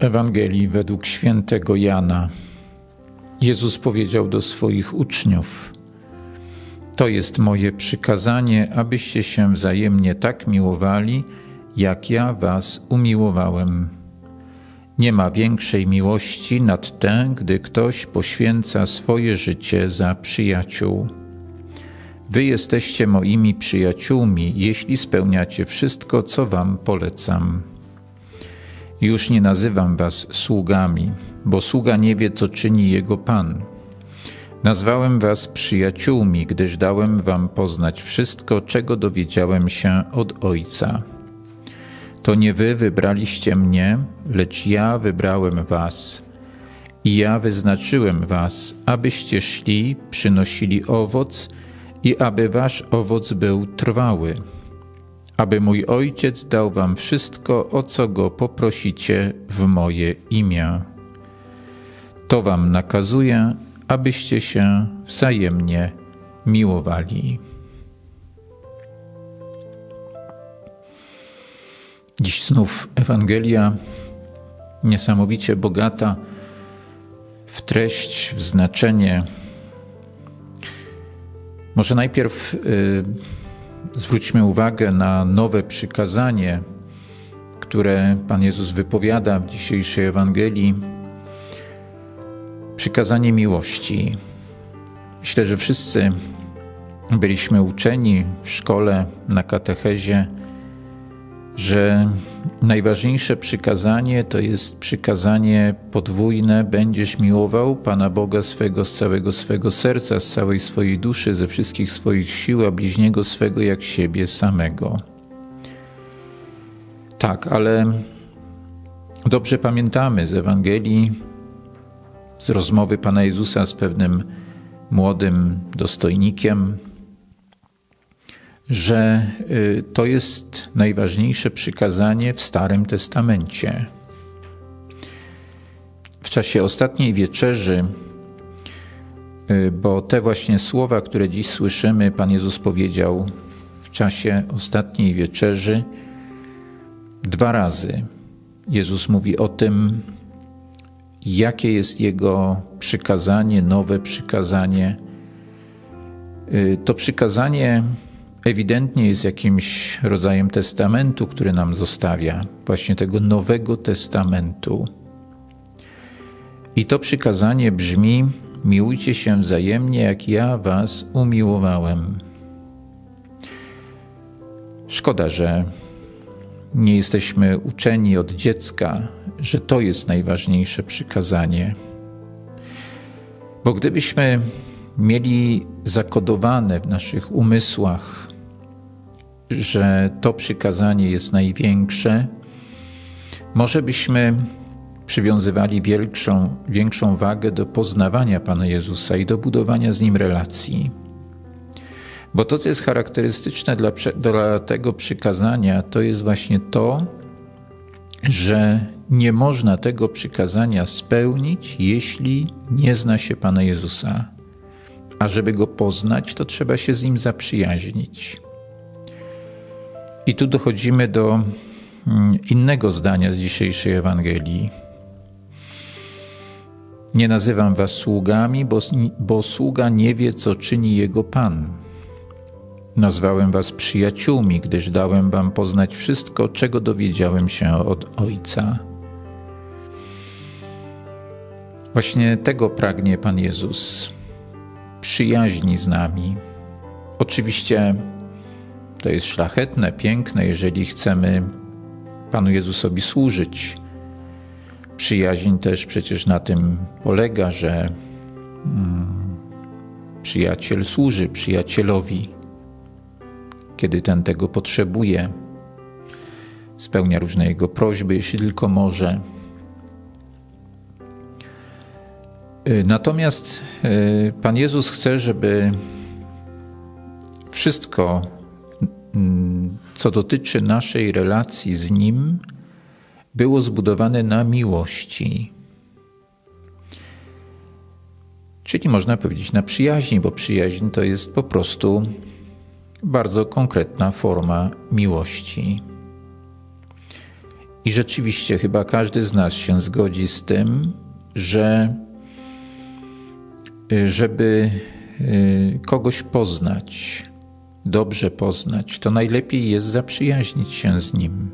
Ewangelii według świętego Jana. Jezus powiedział do swoich uczniów: To jest moje przykazanie, abyście się wzajemnie tak miłowali, jak ja was umiłowałem. Nie ma większej miłości nad tę, gdy ktoś poświęca swoje życie za przyjaciół. Wy jesteście moimi przyjaciółmi, jeśli spełniacie wszystko, co wam polecam. Już nie nazywam was sługami, bo sługa nie wie, co czyni jego pan. Nazwałem was przyjaciółmi, gdyż dałem wam poznać wszystko, czego dowiedziałem się od Ojca. To nie wy wybraliście mnie, lecz ja wybrałem was. I ja wyznaczyłem was, abyście szli, przynosili owoc i aby wasz owoc był trwały aby mój Ojciec dał wam wszystko, o co go poprosicie w moje imię. To wam nakazuję, abyście się wzajemnie miłowali. Dziś znów Ewangelia niesamowicie bogata w treść, w znaczenie. Może najpierw. Yy, zwróćmy uwagę na nowe przykazanie, które Pan Jezus wypowiada w dzisiejszej Ewangelii. Przykazanie miłości. Myślę, że wszyscy byliśmy uczeni w szkole, na katechezie, że najważniejsze przykazanie to jest przykazanie podwójne: będziesz miłował Pana Boga swego z całego swego serca, z całej swojej duszy, ze wszystkich swoich sił, a bliźniego swego jak siebie samego. Tak, ale dobrze pamiętamy z Ewangelii, z rozmowy Pana Jezusa z pewnym młodym dostojnikiem, że y, to jest najważniejsze przykazanie w Starym Testamencie. W czasie ostatniej wieczerzy, y, bo te właśnie słowa, które dziś słyszymy, Pan Jezus powiedział w czasie ostatniej wieczerzy dwa razy. Jezus mówi o tym, jakie jest Jego przykazanie, nowe przykazanie. Y, to przykazanie ewidentnie jest jakimś rodzajem testamentu, który nam zostawia, właśnie tego Nowego Testamentu. I to przykazanie brzmi: Miłujcie się wzajemnie, jak ja Was umiłowałem. Szkoda, że nie jesteśmy uczeni od dziecka, że to jest najważniejsze przykazanie. Bo gdybyśmy mieli zakodowane w naszych umysłach że to przykazanie jest największe, może byśmy przywiązywali większą, większą wagę do poznawania Pana Jezusa i do budowania z Nim relacji. Bo to, co jest charakterystyczne dla, dla tego przykazania, to jest właśnie to, że nie można tego przykazania spełnić, jeśli nie zna się Pana Jezusa. A żeby go poznać, to trzeba się z nim zaprzyjaźnić. I tu dochodzimy do mm, innego zdania z dzisiejszej Ewangelii. Nie nazywam was sługami, bo, bo sługa nie wie, co czyni jego Pan. Nazwałem was przyjaciółmi, gdyż dałem wam poznać wszystko, czego dowiedziałem się od Ojca. Właśnie tego pragnie Pan Jezus przyjaźni z nami. Oczywiście to jest szlachetne, piękne, jeżeli chcemy Panu Jezusowi służyć. Przyjaźń też przecież na tym polega, że mm, przyjaciel służy przyjacielowi, kiedy ten tego potrzebuje. Spełnia różne jego prośby, jeśli tylko może. Natomiast y, Pan Jezus chce, żeby wszystko co dotyczy naszej relacji z Nim, było zbudowane na miłości. Czyli można powiedzieć na przyjaźni, bo przyjaźń to jest po prostu bardzo konkretna forma miłości. I rzeczywiście chyba każdy z nas się zgodzi z tym, że y, żeby y, kogoś poznać, dobrze poznać, to najlepiej jest zaprzyjaźnić się z nim.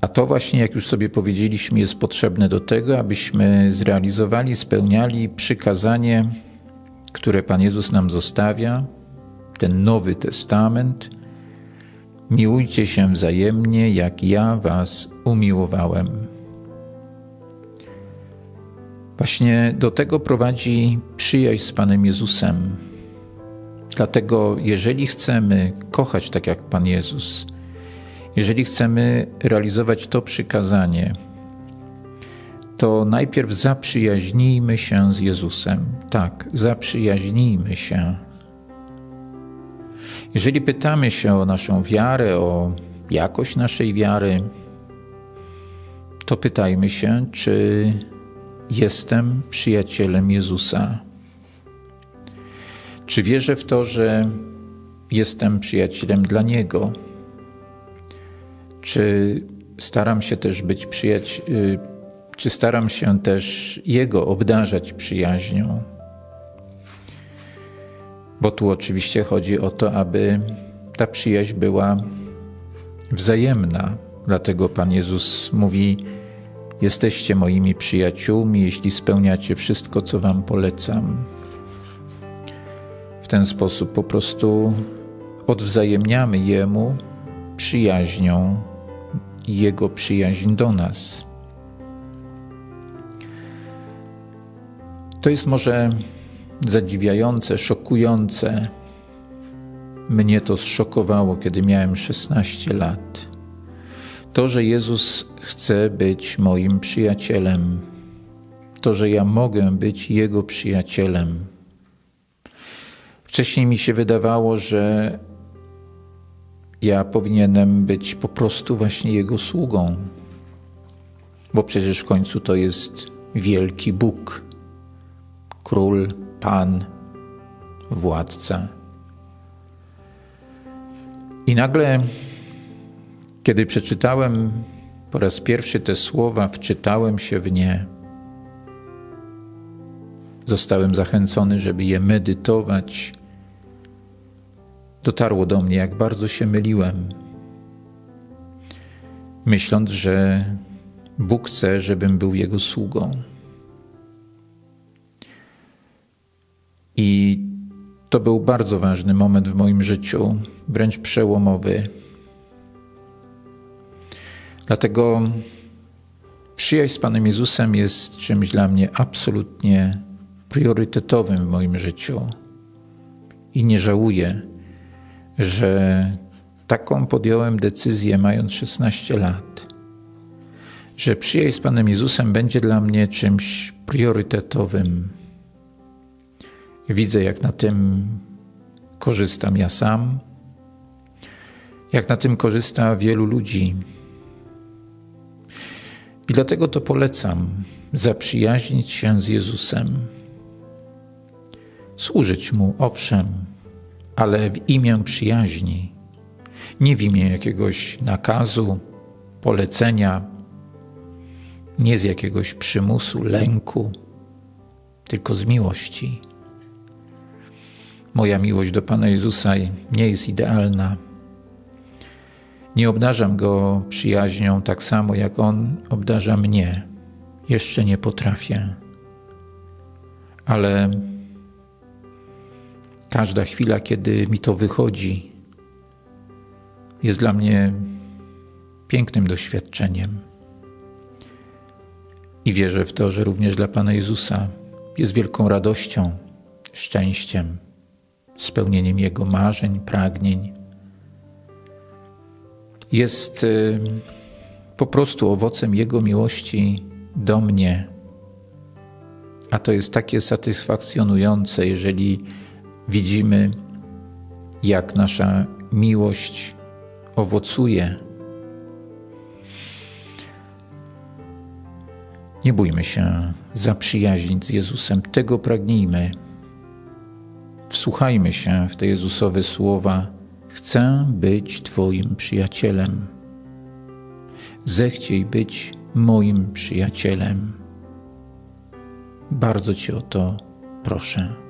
A to właśnie, jak już sobie powiedzieliśmy, jest potrzebne do tego, abyśmy zrealizowali, spełniali przykazanie, które Pan Jezus nam zostawia, ten Nowy Testament. Miłujcie się wzajemnie, jak ja Was umiłowałem. Właśnie do tego prowadzi przyjaźń z Panem Jezusem. Dlatego, jeżeli chcemy kochać tak jak Pan Jezus, jeżeli chcemy realizować to przykazanie, to najpierw zaprzyjaźnijmy się z Jezusem. Tak, zaprzyjaźnijmy się. Jeżeli pytamy się o naszą wiarę, o jakość naszej wiary, to pytajmy się, czy jestem przyjacielem Jezusa. Czy wierzę w to, że jestem przyjacielem dla Niego? Czy staram się też być przyjacielem, czy staram się też Jego obdarzać przyjaźnią? Bo tu oczywiście chodzi o to, aby ta przyjaźń była wzajemna. Dlatego Pan Jezus mówi: Jesteście moimi przyjaciółmi, jeśli spełniacie wszystko, co Wam polecam. W ten sposób po prostu odwzajemniamy Jemu przyjaźnią Jego przyjaźń do nas. To jest może zadziwiające, szokujące. Mnie to zszokowało, kiedy miałem 16 lat. To, że Jezus chce być moim przyjacielem, to, że ja mogę być Jego przyjacielem. Wcześniej mi się wydawało, że ja powinienem być po prostu właśnie Jego sługą, bo przecież w końcu to jest wielki Bóg, król, Pan, władca. I nagle, kiedy przeczytałem po raz pierwszy te słowa, wczytałem się w nie. Zostałem zachęcony, żeby je medytować. Dotarło do mnie, jak bardzo się myliłem, myśląc, że Bóg chce, żebym był Jego sługą. I to był bardzo ważny moment w moim życiu, wręcz przełomowy. Dlatego przyjaźń z Panem Jezusem jest czymś dla mnie absolutnie priorytetowym w moim życiu. I nie żałuję, że taką podjąłem decyzję, mając 16 lat, że przyjaźń z Panem Jezusem będzie dla mnie czymś priorytetowym Widzę, jak na tym korzystam ja sam, jak na tym korzysta wielu ludzi. I dlatego to polecam zaprzyjaźnić się z Jezusem. Służyć Mu, owszem, ale w imię przyjaźni, nie w imię jakiegoś nakazu, polecenia, nie z jakiegoś przymusu, lęku, tylko z miłości. Moja miłość do Pana Jezusa nie jest idealna. Nie obdarzam Go przyjaźnią tak samo, jak On obdarza mnie. Jeszcze nie potrafię. Ale każda chwila, kiedy mi to wychodzi, jest dla mnie pięknym doświadczeniem. I wierzę w to, że również dla Pana Jezusa jest wielką radością, szczęściem spełnieniem Jego marzeń, pragnień. Jest y, po prostu owocem Jego miłości do mnie. A to jest takie satysfakcjonujące, jeżeli widzimy, jak nasza miłość owocuje. Nie bójmy się zaprzyjaźnić z Jezusem, tego pragnijmy. Wsłuchajmy się w te Jezusowe słowa: Chcę być Twoim przyjacielem. Zechciej być moim przyjacielem. Bardzo Cię o to proszę.